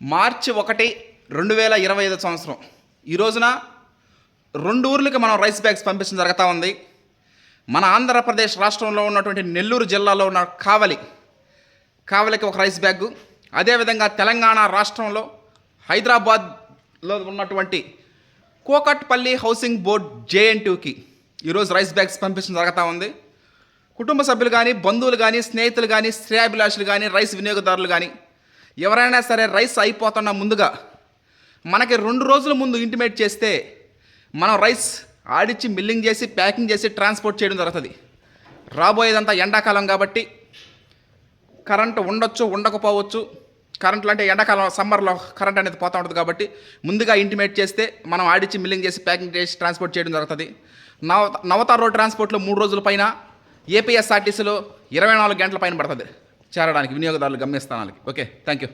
మార్చి ఒకటి రెండు వేల ఇరవై ఐదు సంవత్సరం. ఈ రోజున రెండు ఊర్లకి మనం రైస్ బ్యాగ్స్ పంపించడం జరుగుతూ ఉంది. మన ఆంధ్రప్రదేశ్ రాష్ట్రంలో ఉన్నటువంటి నెల్లూరు జిల్లాలో ఉన్న కావలి. కావలికి ఒక రైస్ బ్యాగు. అదేవిధంగా తెలంగాణ రాష్ట్రంలో హైదరాబాద్లో ఉన్నటువంటి కోకట్పల్లి హౌసింగ్ బోర్డ్ జేఎన్టీకి ఈరోజు రైస్ బ్యాగ్స్ పంపించడం జరుగుతూ ఉంది. కుటుంబ సభ్యులు కానీ బంధువులు కానీ స్నేహితులు కానీ శ్రేయాభిలాషులు కానీ రైస్ వినియోగదారులు కానీ ఎవరైనా సరే రైస్ అయిపోతున్న ముందుగా మనకి రెండు రోజుల ముందు ఇంటిమేట్ చేస్తే మనం రైస్ ఆడిచ్చి మిల్లింగ్ చేసి ప్యాకింగ్ చేసి ట్రాన్స్పోర్ట్ చేయడం జరుగుతుంది. రాబోయేదంతా ఎండాకాలం కాబట్టి కరెంట్ ఉండొచ్చు ఉండకపోవచ్చు. కరెంట్లు అంటే ఎండాకాలం సమ్మర్లో కరెంట్ అనేది పోతూ ఉంటుంది కాబట్టి ముందుగా ఇంటిమేట్ చేస్తే మనం ఆడిచ్చి మిల్లింగ్ చేసి ప్యాకింగ్ చేసి ట్రాన్స్పోర్ట్ చేయడం జరుగుతుంది. నవ నవతార్ రోడ్ ట్రాన్స్పోర్ట్లో మూడు రోజుల పైన ఏపీఎస్ఆర్టీసీలో ఇరవై నాలుగు గంటల పైన పడుతుంది. చేరడానికి వినియోగదారులు గమ్యస్థానాలకి. Okay thank you